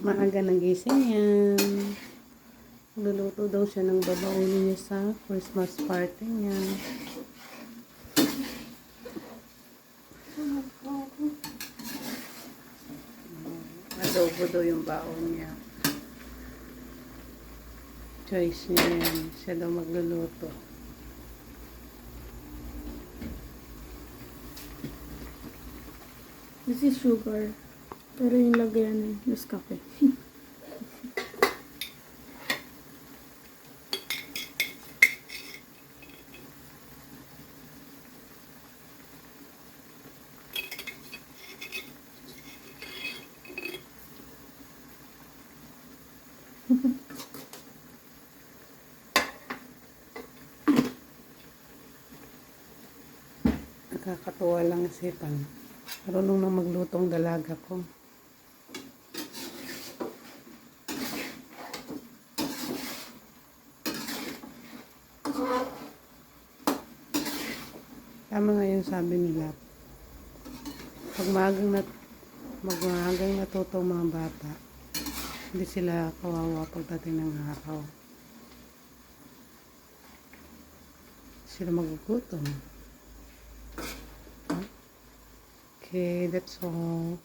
Maaga nagising yan. Luluto daw siya ng babaunin niya sa Christmas party niya. Adobo daw yung baon niya. Choice niya yan. Siya daw magluluto. This is sugar. Pero yung lagyan Nescafe. Nakakatuwa lang isipan. Marunong na maglutong dalaga ko. Tama nga yung sabi nila. Pag maagang nat magmagang natuto ang mga bata, hindi sila kawawa pagdating ng araw. Sila magugutom. Okay, that's all.